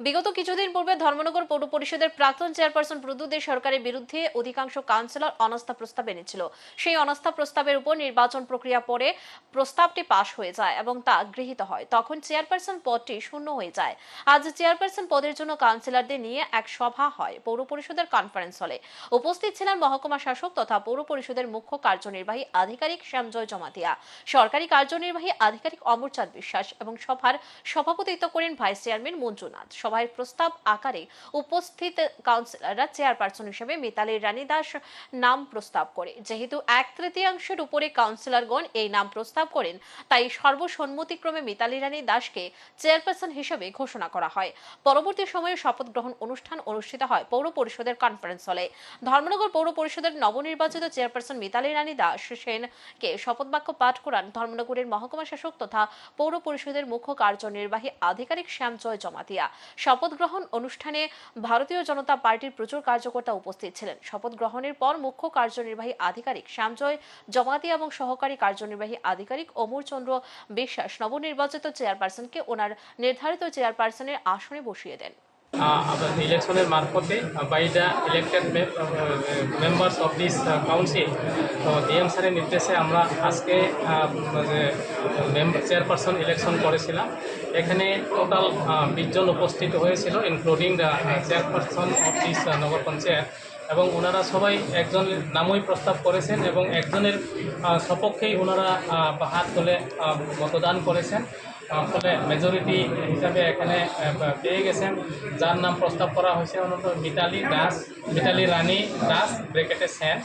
বিগত কিছুদিন পূর্বে ধর্মনগর পৌর পরিষদের প্রাক্তন চেয়ারপারসন প্রদ্যুৎ সরকারের বিরুদ্ধে অধিকাংশ কাউন্সিলর অনাস্থা প্রস্তাব এনেছিল। সেই অনাস্থা প্রস্তাবের উপর নির্বাচন প্রক্রিয়া পরে প্রস্তাবটি পাশ হয়ে যায় এবং তা গৃহীত হয়। তখন চেয়ারপারসন পদটি শূন্য হয়ে যায়। আজ চেয়ারপারসন পদের জন্য কাউন্সিলরদের নিয়ে এক সভা হয় পৌর পরিষদের কনফারেন্স হলে উপস্থিত ছিলেন মহকুমা শাসক তথা পৌর পরিষদের মুখ্য কার্যনির্বাহী আধিকারিক শ্যামজয় জমাতিয়া, সরকারি কার্যনির্বাহী আধিকারিক অমরচাঁদ বিশ্বাস এবং সভার সভাপতিত্ব করেন ভাইস চেয়ারম্যান মঞ্জুনাথ সভায় প্রস্তাব আকারে উপস্থিত কাউন্সিলররা চেয়ারপারসন হিসেবে মিতালি রানী দাস নাম প্রস্তাব করে। যেহেতু এক তৃতীয়াংশের উপরে কাউন্সিলরগণ এই নাম প্রস্তাব করেন, তাই সর্বসম্মতিক্রমে মিতালি রানী দাসকে চেয়ারপারসন হিসেবে ঘোষণা করা হয়। পরবর্তী সময়ে শপথ গ্রহণ অনুষ্ঠান অনুষ্ঠিত হয় পৌর পরিষদের কনফারেন্স হলে ধর্মনগর পৌর পরিষদের নবনির্বাচিত চেয়ারপারসন মিতালি রানী দাস সেনকে শপথ বাক্য পাঠ করান ধর্মনগরের মহকুমা শাসক তথা পৌর পরিষদের মুখ্য কার্যনির্বাহী আধিকারিক শ্যামজয় জমাতিয়া। শপথ গ্রহণ অনুষ্ঠানে ভারতীয় জনতা পার্টির প্রচুর কার্যকর্তা উপস্থিত ছিলেন। শপথ গ্রহণের পর মুখ্য কার্যনির্বাহী আধিকারিক শ্যামজয় জমাতি এবং সহকারী কার্যনির্বাহী আধিকারিক অমর চন্দ্র বিশ্বাস নবনির্বাচিত চেয়ারপারসনকে ওনার নির্ধারিত চেয়ারপারসনের আসনে বসিয়ে দেন। ইলেকশনের মারফতে by the elected members of this council তো ডিএম স্যারের নির্দেশে আমরা আজকে চেয়ারপারসন ইলেকশন করেছিলাম। এখানে টোটাল বিশজন উপস্থিত হয়েছিল including the chairperson of this nagar panchayat. এবং ওনারা সবাই একজনের নামই প্রস্তাব করেছেন এবং একজনের সপক্ষেই ওনারা হাত তোলে মতদান করেছেন। ফলে মেজরিটি হিসাবে এখানে পেয়ে গেছেন। যার নাম প্রস্তাব করা হয়েছে অনত মিতালি দাস, মিতালি রানী দাস ব্রেকেটে সেন